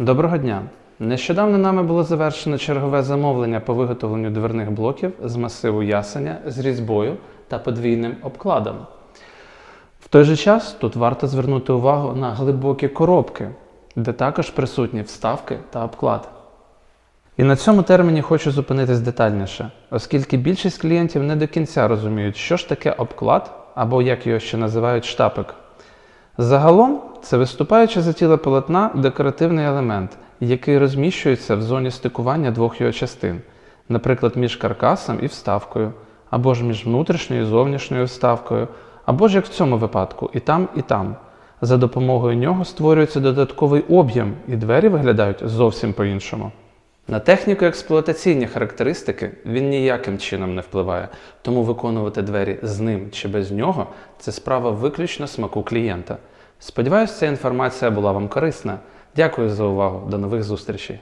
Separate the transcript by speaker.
Speaker 1: Доброго дня! Нещодавно нами було завершено чергове замовлення по виготовленню дверних блоків з масиву ясеня з різьбою та подвійним обкладом. В той же час тут варто звернути увагу на глибокі коробки, де також присутні вставки та обклад. І на цьому терміні хочу зупинитись детальніше, оскільки більшість клієнтів не до кінця розуміють, що ж таке обклад або як його ще називають штапик. Загалом це виступаючи за тіло полотна декоративний елемент, який розміщується в зоні стикування двох його частин, наприклад, між каркасом і вставкою, або ж між внутрішньою і зовнішньою вставкою, або ж як в цьому випадку, і там, і там. За допомогою нього створюється додатковий об'єм, і двері виглядають зовсім по-іншому. На техніку експлуатаційні характеристики він ніяким чином не впливає, тому виконувати двері з ним чи без нього це справа виключно смаку клієнта. Сподіваюсь, ця інформація була вам корисна. Дякую за увагу. До нових зустрічей!